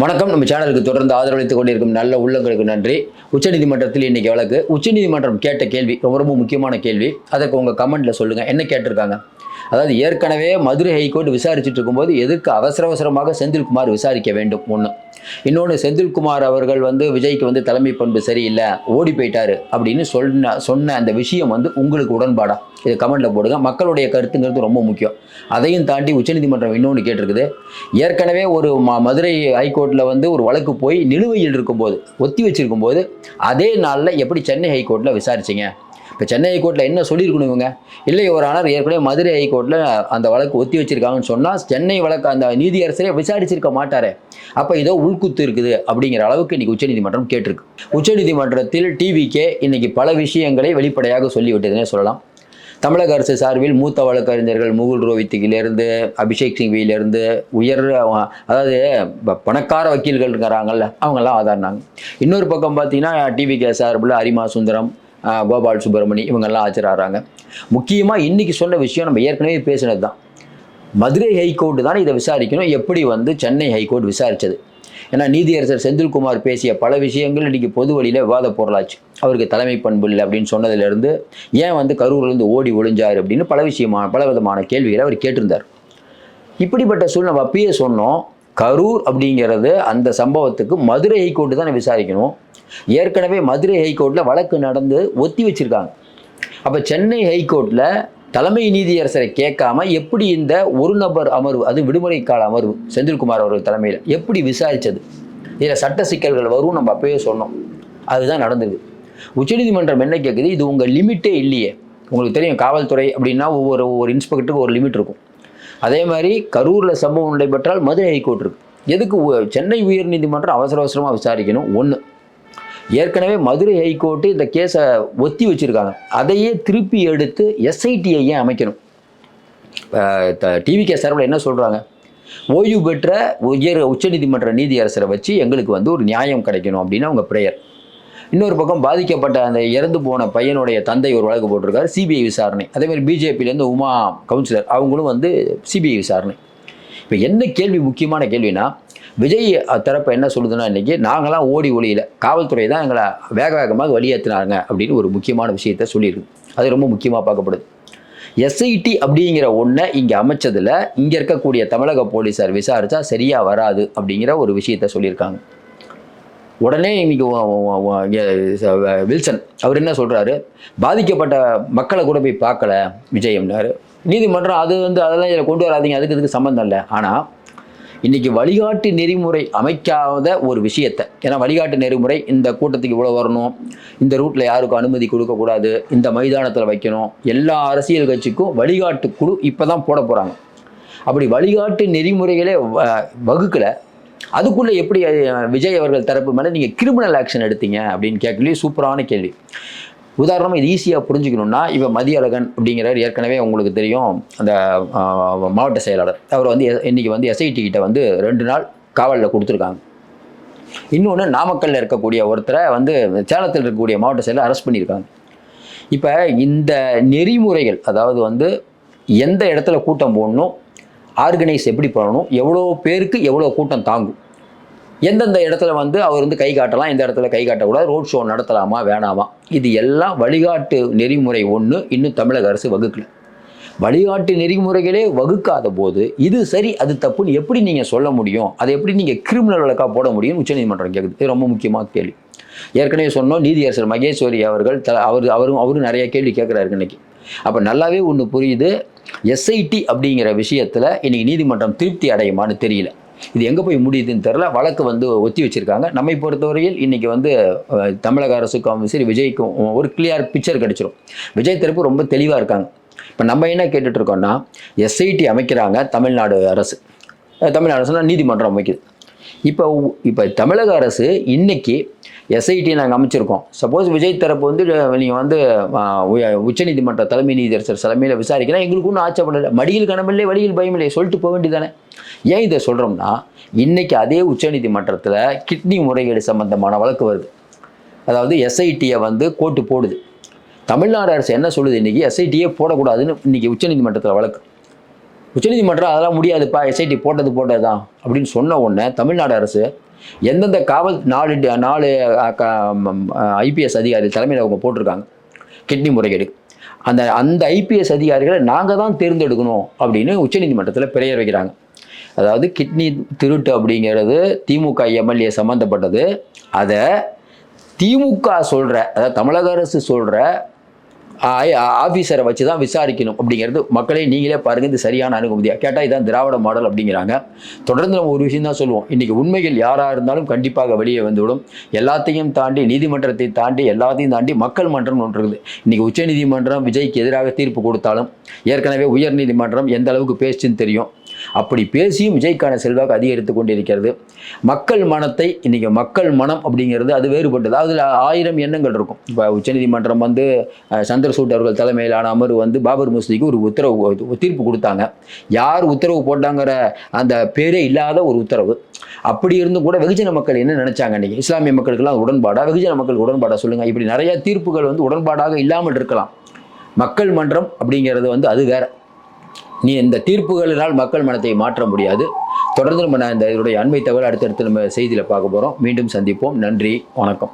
வணக்கம். நம்ம சேனலுக்கு தொடர்ந்து ஆதரவளித்துக் கொண்டிருக்கும் நல்ல உள்ளங்களுக்கு நன்றி. உச்சநீதிமன்றத்தில் இன்னைக்கு வழக்கு. உச்சநீதிமன்றம் கேட்ட கேள்வி ரொம்ப ரொம்ப முக்கியமான கேள்வி. அதற்கு உங்கள் கமெண்ட்ல சொல்லுங்க. என்ன கேட்டிருக்காங்க? அதாவது ஏற்கனவே மதுரை ஹைகோர்ட் விசாரிச்சுட்டு இருக்கும்போது எதுக்கு அவசர அவசரமாக செந்தில்குமார் விசாரிக்க வேண்டும் ஒன்று இன்னொன்று செந்தில்குமார் அவர்கள் வந்து விஜய்க்கு வந்து தலைமை பண்பு சரியில்லை ஓடி போயிட்டாரு அப்படின்னு சொன்ன சொன்ன அந்த விஷயம் வந்து உங்களுக்கு உடன்பாடா? இது கமெண்ட்டில் போடுங்க. மக்களுடைய கருத்துங்கிறது ரொம்ப முக்கியம். அதையும் தாண்டி உச்சநீதிமன்றம் இன்னொன்று கேட்டிருக்குது. ஏற்கனவே ஒரு ம மதுரை ஹைகோர்ட்டில் வந்து ஒரு வழக்கு போய் நிலுவையில் இருக்கும்போது ஒத்தி வச்சிருக்கும்போது அதே நாளில் எப்படி சென்னை ஹைகோர்ட்டில் விசாரிச்சிங்க? இப்போ சென்னை ஹைகோர்ட்டில் என்ன சொல்லியிருக்கணும் இவங்க? இல்லை ஒரு ஆனால் ஏற்கனவே மதுரை ஹைகோர்ட்டில் அந்த வழக்கு ஒத்தி வச்சிருக்காங்கன்னு சொன்னால் சென்னை வழக்கு அந்த நீதியரசரே விசாரிச்சிருக்க மாட்டாரே. அப்போ ஏதோ உள்குத்து இருக்குது அப்படிங்கிற அளவுக்கு இன்றைக்கி உச்சநீதிமன்றம் கேட்டிருக்கு. உச்சநீதிமன்றத்தில் டிவிக்கே இன்றைக்கி பல விஷயங்களை வெளிப்படையாக சொல்லிவிட்டதுன்னே சொல்லலாம். தமிழக அரசு சார்பில் மூத்த வழக்கறிஞர்கள் முகுல் ரோஹித்திலேருந்து அபிஷேக் சிங்வியிலேருந்து உயர் அதாவது ப- பணக்கார வக்கீல்கள் இருக்கிறாங்கல்ல அவங்கெல்லாம் ஆதாரினாங்க. இன்னொரு பக்கம் பார்த்தீங்கன்னா டிவிகே சார்பில் அரிமா சுந்தரம் கோபால் சுப்பிரமணி இவங்கெல்லாம் ஆஜராகிறாங்க முக்கியமாக இன்னைக்கு சொன்ன விஷயம் நம்ம ஏற்கனவே பேசினது தான் மதுரை ஹைகோர்ட்டு தான் இதை விசாரிக்கணும். எப்படி வந்து சென்னை ஹைகோர்ட் விசாரித்தது ஏன்னா நீதியரசர் செந்தில்குமார் பேசிய பல விஷயங்கள் இன்றைக்கி பொது வழியில் விவாத பொருளாச்சு அவருக்கு தலைமை பண்பு இல்லை அப்படின்னு சொன்னதுலேருந்து ஏன் வந்து கரூர்லேருந்து ஓடி ஒளிஞ்சார் அப்படின்னு பல விஷயமான பல விதமான கேள்விகளை அவர் கேட்டிருந்தார். இப்படிப்பட்ட சூழ்நிலை அப்பயே சொன்னோம். கரூர் அப்படிங்கிறது அந்த சம்பவத்துக்கு மதுரை ஹைகோர்ட்டு தானே விசாரிக்கணும். ஏற்கனவே மதுரை ஹைகோர்ட்டில் வழக்கு நடந்து ஒத்தி வச்சிருக்காங்க. அப்போ சென்னை ஹைகோர்ட்டில் தலைமை நீதியரசரை கேட்காம எப்படி இந்த ஒரு நபர் அமர்வு அது விடுமுறை கால அமர்வு செந்தில்குமார் அவர்கள் தலைமையில் எப்படி விசாரித்தது இதில் சட்ட சிக்கல்கள் வரும் நம்ம அப்பயே சொன்னோம். அதுதான் நடந்தது. உச்சநீதிமன்றம் என்ன கேட்குது இது உங்கள் லிமிட்டே இல்லையே. உங்களுக்கு தெரியும் காவல்துறை அப்படின்னா ஒவ்வொரு ஒவ்வொரு இன்ஸ்பெக்டருக்கு ஒரு லிமிட் இருக்கும். அதே மாதிரி கரூரில் சம்பவம் நடைபெற்றால் மதுரை ஹைகோர்ட் இருக்கு. எதுக்கு உ- சென்னை உயர்நீதிமன்றம் அவசர அவசரமாக விசாரிக்கணும்? ஒன்று ஏற்கனவே மதுரை ஹைகோர்ட்டு இந்த கேஸை ஒத்தி வச்சிருக்காங்க. அதையே திருப்பி எடுத்து எஸ்ஐடியை ஏன் அமைக்கணும். டிவி கே சார்பில் என்ன சொல்கிறாங்க ஓய்வு பெற்ற உயர் உச்சநீதிமன்ற நீதியரசரை வச்சு எங்களுக்கு வந்து ஒரு நியாயம் கிடைக்கணும் அப்படின்னு அவங்க ப்ரேயர் இன்னொரு பக்கம் பாதிக்கப்பட்ட அந்த இறந்து போன பையனுடைய தந்தை ஒரு வழக்கு போட்டிருக்காரு சிபிஐ விசாரணை. அதேமாதிரி பிஜேபியிலேருந்து உமா கவுன்சிலர் அவங்களும் வந்து சிபிஐ விசாரணை. இப்போ என்ன கேள்வி முக்கியமான கேள்வினா விஜய் தரப்பு என்ன சொல்லுதுன்னா இன்றைக்கி நாங்களாம் ஓடி ஒளியில் காவல்துறை தான் எங்களை வேக வேகமாக வெளியேற்றினாங்க அப்படின்னு ஒரு முக்கியமான விஷயத்த சொல்லியிருக்கு. அது ரொம்ப முக்கியமாக பார்க்கப்படுது. எஸ்ஐடி அப்படிங்கிற ஒன்றை இங்கே அமைச்சதில் இங்கே இருக்கக்கூடிய தமிழக போலீஸார் விசாரித்தா சரியாக வராது அப்படிங்கிற ஒரு விஷயத்த சொல்லியிருக்காங்க. உடனே இன்னைக்கு வ- வில்சன் அவர் என்ன சொல்கிறாரு பாதிக்கப்பட்ட மக்களை கூட போய் பார்க்கல விஜயம்னாரு நீதிமன்றம் அது வந்து அதெல்லாம் இதில் கொண்டு வராதீங்க அதுக்கு இதுக்கு சம்மந்தம் இல்லை. ஆனால் இன்னைக்கு வழிகாட்டு நெறிமுறை அமைக்காத ஒரு விஷயத்தை. ஏன்னா வழிகாட்டு நெறிமுறை இந்த கூட்டத்துக்கு இவ்வளோ வரணும். இந்த ரூட்டில் யாருக்கும் அனுமதி கொடுக்கக்கூடாது இந்த மைதானத்தில் வைக்கணும். எல்லா அரசியல் கட்சிக்கும் வழிகாட்டு குழு இப்போ தான் போட போகிறாங்க அப்படி வழிகாட்டு நெறிமுறைகளே வ- வகுக்கல. அதுக்குள்ளே எப்படி விஜய் அவர்கள் தரப்பு மேலே நீங்கள் கிரிமினல் ஆக்ஷன் எடுத்தீங்க அப்படின்னு கேட்கலையே சூப்பரான கேள்வி. உதாரணமாக இது ஈஸியாக புரிஞ்சுக்கணும்னா இப்போ மதியழகன் அப்படிங்கிறவர் ஏற்கனவே உங்களுக்கு தெரியும் அந்த மாவட்ட செயலாளர். அவர் வந்து எ- வந்து எஸ்ஐடி கிட்ட வந்து ரெண்டு நாள் காவலில் கொடுத்துருக்காங்க. இன்னொன்று நாமக்கல்ல இருக்கக்கூடிய ஒருத்தரை வந்து சேலத்தில் இருக்கக்கூடிய மாவட்ட செயலர் அரெஸ்ட் பண்ணியிருக்காங்க. இப்போ இந்த நெறிமுறைகள் அதாவது வந்து எந்த இடத்துல கூட்டம் போடணும் ஆர்கனைஸ் எப்படி பண்ணணும் எவ்வளோ பேருக்கு எவ்வளோ கூட்டம் தாங்கும் எந்தெந்த இடத்துல வந்து அவர் வந்து கை காட்டலாம் எந்த இடத்துல கை காட்டக்கூடாது ரோட் ஷோ நடத்தலாமா வேணாமா? இது எல்லாம் வழிகாட்டு நெறிமுறை ஒன்று இன்னும் தமிழக அரசு வகுக்கல. வழிகாட்டு நெறிமுறைகளே வகுக்காத போது இது சரி அது தப்புன்னு எப்படி நீங்கள் சொல்ல முடியும்? அதை எப்படி நீங்கள் கிரிமினல் வழக்காக போட முடியும்னு உச்சநீதிமன்றம் கேட்குது இது ரொம்ப முக்கியமாக கேள்வி. ஏற்கனவே சொன்னோம் நீதியரசர் மகேஸ்வரி அவர்கள் த அவர் அவரும் அவரும் நிறைய கேள்வி கேட்குறாரு இன்னைக்கு. அப்போ நல்லாவே ஒன்று புரியுது. எஸ்ஐடி அப்படிங்கிற விஷயத்தில் இன்னைக்கு நீதிமன்றம் திருப்தி அடையுமான்னு தெரியல. இது எங்கே போய் முடியுதுன்னு தெரில வழக்கு வந்து ஒத்தி வச்சிருக்காங்க. நம்மை பொறுத்தவரையில் இன்றைக்கி வந்து தமிழக அரசுக்கும் சரி விஜய்க்கும் ஒரு கிளியர் பிக்சர் கிடச்சிரும். விஜய் தரப்பு ரொம்ப தெளிவாக இருக்காங்க. இப்போ நம்ம என்ன கேட்டுட்டு இருக்கோம்னா எஸ்ஐடி அமைக்கிறாங்க தமிழ்நாடு அரசு. தமிழ்நாடு அரசுனா நீதிமன்றம் அமைக்குது. இப்போ இப்போ தமிழக அரசு இன்னைக்கு எஸ்ஐடி நாங்கள் அமைச்சிருக்கோம். சப்போஸ் விஜய் தரப்பு வந்து நீங்கள் வந்து உச்சநீதிமன்ற தலைமை நீதியரசர் தலைமையில் விசாரிக்கிறேன் எங்களுக்கு ஒன்றும் ஆச்சப்படலை மடியில் கனமில்லை வழியில் பயமில்லை. சொல்லிட்டு போக வேண்டியதானே ஏன் இதை சொல்கிறோம்னா இன்றைக்கி அதே உச்சநீதிமன்றத்தில் கிட்னி முறைகேடு சம்பந்தமான வழக்கு வருது. அதாவது எஸ்ஐடியை வந்து கோர்ட்டு போடுது. தமிழ்நாடு அரசு என்ன சொல்லுது? இன்னைக்கு எஸ்ஐடியே போடக்கூடாதுன்னு இன்றைக்கி உச்சநீதிமன்றத்தில் வழக்கு. உச்சநீதிமன்றம் அதெல்லாம் முடியாதுப்பா. எஸ்ஐடி போட்டது போட்டது தான் அப்படின்னு சொன்ன உடனே தமிழ்நாடு அரசு எந்தெந்த காவல் நாலு நாலு ஐபிஎஸ் அதிகாரி தலைமையில் அவங்க போட்டிருக்காங்க. கிட்னி முறைகேடு. அந்த அந்த ஐபிஎஸ் அதிகாரிகளை நாங்கள் தான் தேர்ந்தெடுக்கணும் அப்படின்னு உச்சநீதிமன்றத்தில் பிரேயர் வைக்கிறாங்க. அதாவது கிட்னி திருட்டு அப்படிங்கிறது திமுக எம்எல்ஏ சம்மந்தப்பட்டது அதை திமுக சொல்கிற அதாவது தமிழக அரசு சொல்கிற ஆஃபீஸரை வச்சு தான் விசாரிக்கணும் அப்படிங்கிறது மக்களே நீங்களே பாருங்கள் இது சரியான அணுகுமுதியா கேட்டால் இதான் திராவிட மாடல் அப்படிங்கிறாங்க. தொடர்ந்து நம்ம ஒரு விஷயம் தான் சொல்லுவோம். இன்றைக்கி உண்மைகள் யாராக இருந்தாலும் கண்டிப்பாக வெளியே வந்துவிடும். எல்லாத்தையும் தாண்டி நீதிமன்றத்தை தாண்டி எல்லாத்தையும் தாண்டி மக்கள் மன்றம் ஒன்று இருக்குது. இன்றைக்கி உச்சநீதிமன்றம் விஜய்க்கு எதிராக தீர்ப்பு கொடுத்தாலும் ஏற்கனவே உயர் நீதிமன்றம் எந்த அளவுக்கு பேசுச்சுன்னு தெரியும். அப்படி பேசியும் விஜய்க்கான செல்வாக்கு அதிகரித்து கொண்டிருக்கிறது. மக்கள் மனத்தை இன்றைக்கி மக்கள் மனம் அப்படிங்கிறது அது வேறுபட்டது. அதில் ஆயிரம் எண்ணங்கள் இருக்கும். இப்போ உச்சநீதிமன்றம் வந்து சந்திரசூட் அவர்கள் தலைமையிலான அமர்வு வந்து பாபர் மசூதிக்கு ஒரு உத்தரவு தீர்ப்பு கொடுத்தாங்க. யார் உத்தரவு போட்டாங்கிற அந்த பேரே இல்லாத ஒரு உத்தரவு. அப்படி இருந்தும் கூட வெகுஜன மக்கள் என்ன நினைச்சாங்க அன்றைக்கி இஸ்லாமிய மக்களுக்கெல்லாம் உடன்பாடாக உடன்பாடா? வெகுஜன மக்களுக்கு உடன்பாடா சொல்லுங்கள் இப்படி நிறைய தீர்ப்புகள் வந்து உடன்பாடாக இல்லாமல் இருக்கலாம். மக்கள் மன்றம் அப்படிங்கிறது வந்து அது வேற. நீ இந்த தீர்ப்புகளினால் மக்கள் மனத்தை மாற்ற முடியாது. தொடர்ந்து நம்ம நான் இந்த இதனுடைய அண்மை தகவல் அடுத்தடுத்து நம்ம செய்தியில் பார்க்க போகிறோம் மீண்டும் சந்திப்போம். நன்றி. வணக்கம்.